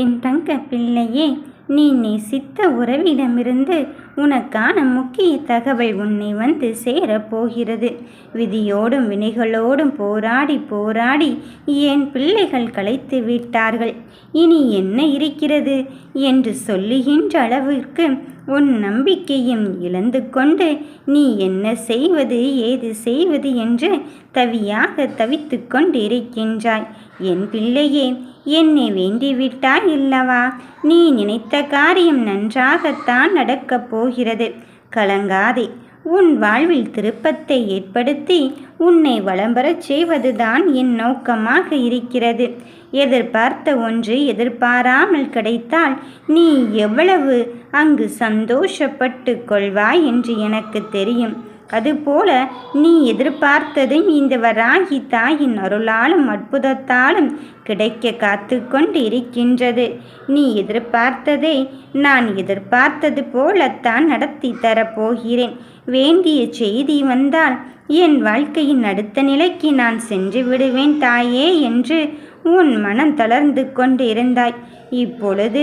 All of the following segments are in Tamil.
என் தங்க பிள்ளையே நீ நேசித்த உறவிடமிருந்து உனக்கான முக்கிய தகவல் உன்னை வந்து சேரப் போகிறது. விதியோடும் வினைகளோடும் போராடி போராடி என் பிள்ளைகள் களைத்து விட்டார்கள். இனி என்ன இருக்கிறது? என்று சொல்லுகின்ற அளவிற்கு உன் நம்பிக்கையும் இழந்து கொண்டு நீ என்ன செய்வது ஏது செய்வது என்று தவியாக தவித்து கொண்டிருக்கின்றாய். என் பிள்ளையே என்னை வேண்டிவிட்டாய் இல்லவா நீ நினைத்த காரியம் நன்றாகத்தான் நடக்கப் போகிறது. கலங்காதே. உன் வாழ்வில் திருப்பத்தை ஏற்படுத்தி உன்னை வளம்பரச் செய்வதுதான் என் நோக்கமாக இருக்கிறது. எதிர்பார்த்த ஒன்று எதிர்பாராமல் கிடைத்தால் நீ எவ்வளவு அங்கு சந்தோஷப்பட்டு கொள்வாய் என்று எனக்கு தெரியும். அதுபோல நீ எதிர்பார்த்ததும் இந்த வராகி தாயின் அருளாலும் அற்புதத்தாலும் கிடைக்க காத்து கொண்டு இருக்கின்றது. நீ எதிர்பார்த்ததை நான் எதிர்பார்த்தது போலத்தான் நடத்தி தரப்போகிறேன். வேண்டிய செய்தி வந்தால் என் வாழ்க்கையின் அடுத்த நிலைக்கு நான் சென்று விடுவேன் தாயே என்று உன் மனம் தளர்ந்து கொண்டு இருந்தாய் இப்பொழுது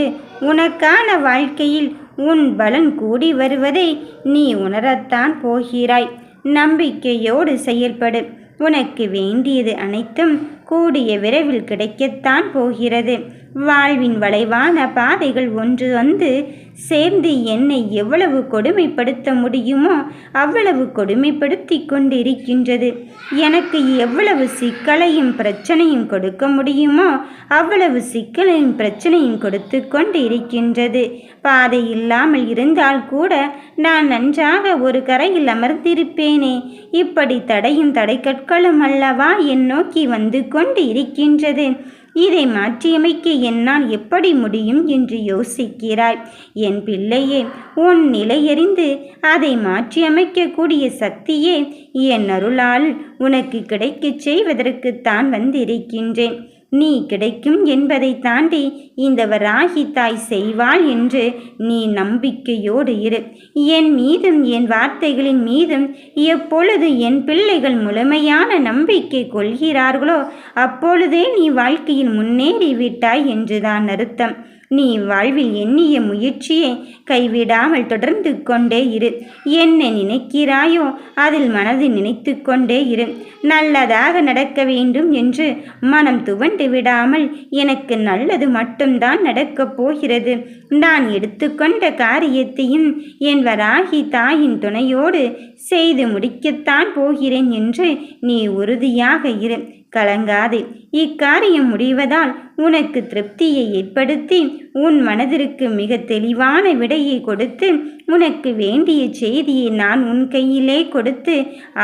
உனக்கான வாழ்க்கையில் உன் பலன் கூடி வருவதை நீ உணரத்தான் போகிறாய். நம்பிக்கையோடு செயல்படு. உனக்கு வேண்டியது அனைத்தும் கூடிய விரைவில் கிடைக்கத்தான் போகிறது. வாழ்வின் வளைவான பாதைகள் ஒன்று வந்து சேர்ந்து என்னை எவ்வளவு கொடுமைப்படுத்த முடியுமோ அவ்வளவு கொடுமைப்படுத்தி கொண்டிருக்கின்றது. எனக்கு எவ்வளவு சிக்கலையும் பிரச்சனையும் கொடுக்க முடியுமோ அவ்வளவு சிக்கலையும் பிரச்சனையும் கொடுத்து கொண்டு இருக்கின்றது பாதை இல்லாமல் இருந்தால் கூட நான் நன்றாக ஒரு கரையில் அமர்ந்திருப்பேனே. இப்படி தடையும் தடைக்கற்களும் அல்லவா என் நோக்கி வந்து கொண்டு இருக்கின்றது இதை மாற்றியமைக்க என்னால் எப்படி முடியும் என்று யோசிக்கிறாய்? என் பிள்ளையே உன் நிலையறிந்து அதை மாற்றியமைக்கக்கூடிய சக்தியே என் அருளால் உனக்கு கிடைக்கச் செய்வதற்குத்தான் வந்திருக்கின்றேன். நீ கிடைக்கும் என்பதை தாண்டி இந்த வராகி தாய் செய்வாள் என்று நீ நம்பிக்கையோடு இரு. என் மீதும் என் வார்த்தைகளின் மீதும் எப்பொழுது என் பிள்ளைகள் முழுமையான நம்பிக்கை கொள்கிறார்களோ அப்பொழுதே நீ வாழ்க்கையில் முன்னேறிவிட்டாய் என்றுதான் அர்த்தம். நீ வாழ்வில் எண்ணிய முயற்சியை கைவிடாமல் தொடர்ந்து கொண்டே இரு. என்ன நினைக்கிறாயோ அதில் மனது நினைத்து கொண்டே இரு. நல்லதாக நடக்க வேண்டும் என்று மனம் துவண்டு விடாமல் எனக்கு நல்லது மட்டும்தான் நடக்கப் போகிறது. நான் எடுத்துக்கொண்ட காரியத்தையும் என் வராகி தாயின் துணையோடு செய்து முடிக்கத்தான் போகிறேன் என்று நீ உறுதியாக இரு. கலங்காதே. இக்காரியம் முடிவதால் உனக்கு திருப்தியை ஏற்படுத்தி உன் மனதிற்கு மிக தெளிவான விடையை கொடுத்து உனக்கு வேண்டிய செய்தியை நான் உன் கையிலே கொடுத்து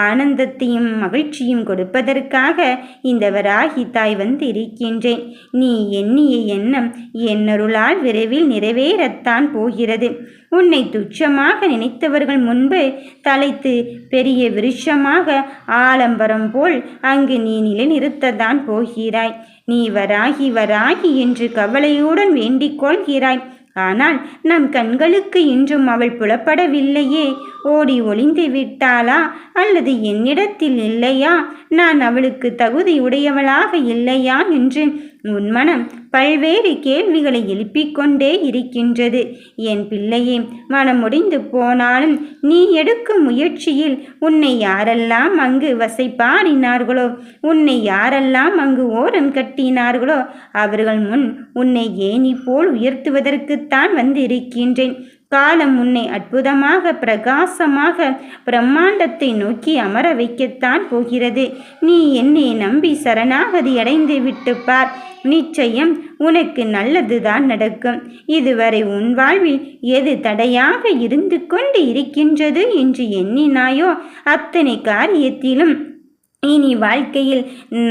ஆனந்தத்தையும் மகிழ்ச்சியும் கொடுப்பதற்காக இந்த வராகி தாய் வந்து இருக்கின்றேன் நீ எண்ணிய எண்ணம் என்னருளால் விரைவில் நிறைவேறத்தான் போகிறது. உன்னை துச்சமாக நினைத்தவர்கள் முன்பு தலைத்து பெரிய விருஷமாக ஆலம்பரம் போல் அங்கு நீ நிலைநிறுத்தத்தான் போகிறாய். நீ வராகி வராகி என்று கவலையுடன் வேண்டிக் கொள்கிறாய். ஆனால் நம் கண்களுக்கு இன்றும் அவள் புலப்படவில்லையே. ஓடி ஒளிந்து விட்டாளா அல்லது என்னிடத்தில் இல்லையா? நான் அவளுக்கு தகுதி உடையவளாக இல்லையா என்று உன் மனம் பல்வேறு கேள்விகளை எழுப்பிக் கொண்டே இருக்கின்றது. என் பிள்ளையே மனம் முடிந்து போனாலும் நீ எடுக்கும் முயற்சியில் உன்னை யாரெல்லாம் அங்கு வசைப்பாடினார்களோ உன்னை யாரெல்லாம் அங்கு ஓரம் கட்டினார்களோ அவர்கள் முன் உன்னை ஏனி போல் உயர்த்துவதற்குத்தான் வந்து இருக்கின்றேன் காலம் உன்னை அற்புதமாக பிரகாசமாக பிரம்மாண்டத்தை நோக்கி அமர வைக்கத்தான் போகிறது. நீ என்னை நம்பி சரணாகதி அடைந்து விட்டு பார். நிச்சயம் உனக்கு நல்லதுதான் நடக்கும். இதுவரை உன் வாழ்வில் எது தடையாக இருந்து கொண்டு இருக்கின்றது என்று எண்ணினாயோ அத்தனை காரியத்திலும் இனி வாழ்க்கையில்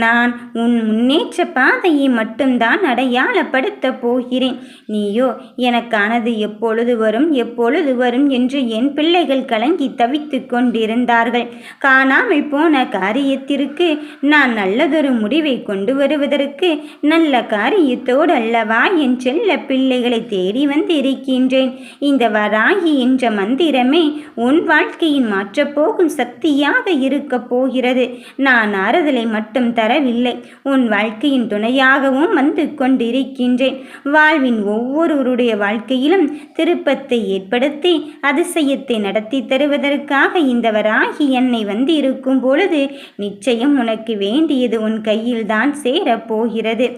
நான் உன் முன்னேற்ற பாதையை மட்டும்தான் அடையாளப்படுத்த போகிறேன். நீயோ எனக்கானது எப்பொழுது வரும் எப்பொழுது வரும் என்று என் பிள்ளைகள் கலங்கி தவித்து கொண்டிருந்தார்கள். காணாமல் போன காரியத்திற்கு நான் நல்லதொரு முடிவை கொண்டு வருவதற்கு நல்ல காரியத்தோடு அல்லவா என் செல்ல பிள்ளைகளை தேடி வந்து இருக்கின்றேன் இந்த வராகி என்ற மந்திரமே உன் வாழ்க்கையின் மாற்றப்போகும் சக்தியாக இருக்கப் போகிறது. நான் ஆறுதலை மட்டும் தரவில்லை. உன் வாழ்க்கையின் துணையாகவும் வந்து கொண்டிருக்கின்றேன். வாழ்வின் ஒவ்வொருவருடைய வாழ்க்கையிலும் திருப்பத்தை ஏற்படுத்தி அதிசயத்தை நடத்தி தருவதற்காக இந்தவராகி என்னை வந்து இருக்கும் பொழுது நிச்சயம் உனக்கு வேண்டியது உன் கையில் தான் சேரப்போகிறது.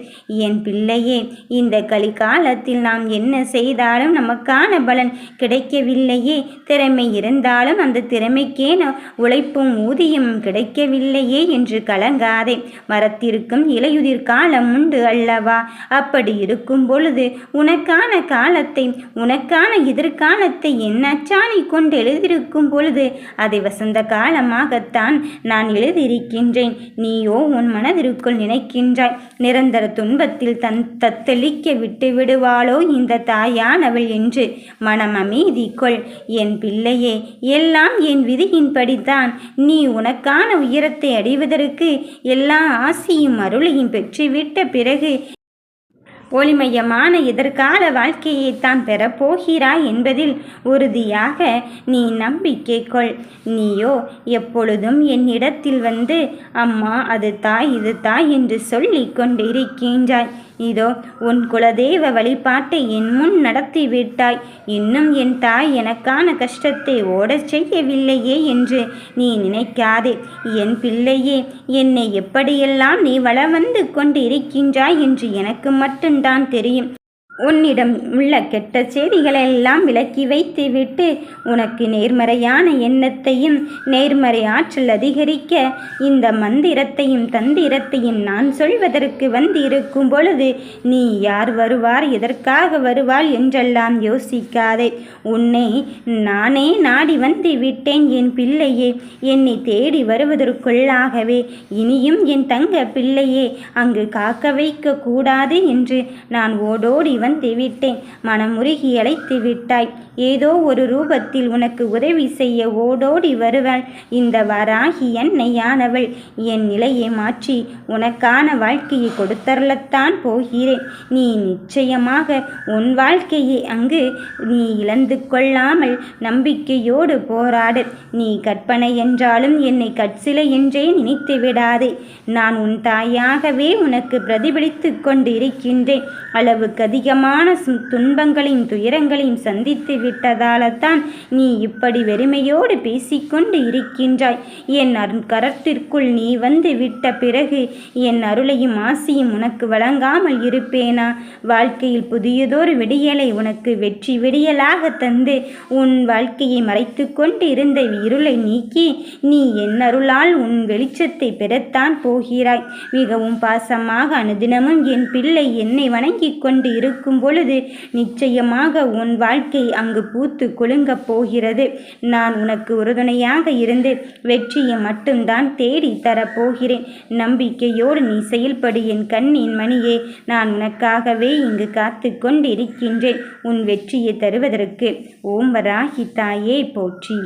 என் பிள்ளையே இந்த கலிகாலத்தில் நாம் என்ன செய்தாலும் நமக்கான பலன் கிடைக்கவில்லையே. திறமை இருந்தாலும் அந்த திறமைக்கேன உழைப்பும் ஊதியமும் கிடைக்கவில்லையே. என்று கலங்காதே. மரத்திற்கும் இலையுதிர் காலம் உண்டு அல்லவா? அப்படி இருக்கும் பொழுது உனக்கான காலத்தை உனக்கான எதிர்காலத்தை என் அச்சாணி கொண்டு எழுதியிருக்கும் பொழுது அதை வசந்த காலமாகத்தான் நான் எழுதியிருக்கின்றேன். நீயோ உன் மனதிற்குள் நினைக்கின்றாய் நிரந்தர துன்பத்தில் தன் தத்தளிக்க விட்டு விடுவாளோ இந்த தாயானவள் என்று. மனம் அமைதி கொள். என் பிள்ளையே எல்லாம் என் விதியின்படிதான். நீ உனக்கான உயரத்தை அடைவதற்கு எல்லா ஆசையும் அருளையும் பெற்றுவிட்ட பிறகு ஒளிமயமான எதிர்கால வாழ்க்கையை தான் பெறப்போகிறாய் என்பதில் உறுதியாக நீ நம்பிக்கை கொள். நீயோ எப்பொழுதும் என்னிடத்தில் வந்து அம்மா அது தாய் இது தாய் என்று சொல்லிக் கொண்டிருக்கின்றாய். இதோ உன் குலதெய்வ வழிபாட்டை என் முன் நடத்தி விட்டாய் இன்னும் என் தாய் எனக்கான கஷ்டத்தை ஓடச் செய்யவில்லையே என்று நீ நினைக்காதே. என் பிள்ளையே என்னை எப்படியெல்லாம் நீ வள வந்து கொண்டிருக்கின்றாய் என்று எனக்கு மட்டும்தான் தெரியும். உன்னிடம் உள்ள கெட்ட செய்திகளெல்லாம் விலக்கி வைத்துவிட்டு உனக்கு நேர்மறையான எண்ணத்தையும் நேர்மறை ஆற்றல் அதிகரிக்க இந்த மந்திரத்தையும் தந்திரத்தையும் நான் சொல்வதற்கு வந்திருக்கும் பொழுது நீ யார் வருவார் எதற்காக வருவாள் என்றெல்லாம் யோசிக்காதே. உன்னை நானே நாடி வந்து விட்டேன் என் பிள்ளையே. என்னை தேடி வருவதற்குள்ளாகவே இனியும் என் தங்க பிள்ளையே அங்கு காக்க வைக்க கூடாது என்று நான் ஓடோடி வந்து விட்டேன் மனமுருகி அழைத்து விட்டாய். ஏதோ ஒரு ரூபத்தில் உனக்கு உதவி செய்ய ஓடோடி வருவாள். இந்த வராகி என்னையானவள். என் நிலையை மாற்றி உனக்கான வாழ்க்கையை கொடுத்தரலத்தான் போகிறேன். நீ நிச்சயமாக உன் வாழ்க்கையை அங்கு நீ இழந்து கொள்ளாமல் நம்பிக்கையோடு போராடு. நீ கற்பனை என்றாலும் என்னை கற்சிலை என்றே நினைத்து விடாதே. நான் உன் தாயாகவே உனக்கு பிரதிபலித்து கொண்டு இருக்கின்றேன் அளவுக்கு அதிகமான துன்பங்களையும் துயரங்களையும் சந்தித்து விட்டதால்தான் நீ இப்படி வெறுமையோடு பேசிக்கொண்டு இருக்கின்றாய். என் கரத்திற்குள் நீ வந்து விட்ட பிறகு என் அருளையும் ஆசையும் உனக்கு வழங்காமல் இருப்பேனா? வாழ்க்கையில் புதியதொரு விடியலை உனக்கு வெற்றி விடியலாக தந்து உன் வாழ்க்கையை மறைத்து கொண்டு இருந்த இருளை நீக்கி நீ என் அருளால் உன் வெளிச்சத்தை பெறத்தான் போகிறாய். மிகவும் பாசமாக அனுதினமும் என் பிள்ளை என்னை வணங்கிக் கொண்டு இருக்கும் பொழுது நிச்சயமாக உன் வாழ்க்கை அங்கு பூத்து குலுங்கப் போகிறது. நான் உனக்கு உறுதுணையாக இருந்து வெற்றியை மட்டும்தான் தேடி தரப்போகிறேன். நம்பிக்கையோடு நீ செயல்படு என் கண்ணின் மணியே. நான் உனக்காகவே இங்கு காத்து கொண்டிருக்கின்றேன். உன் வெற்றியை தருவதற்கு ஓம் வராகி தாயே போற்றி.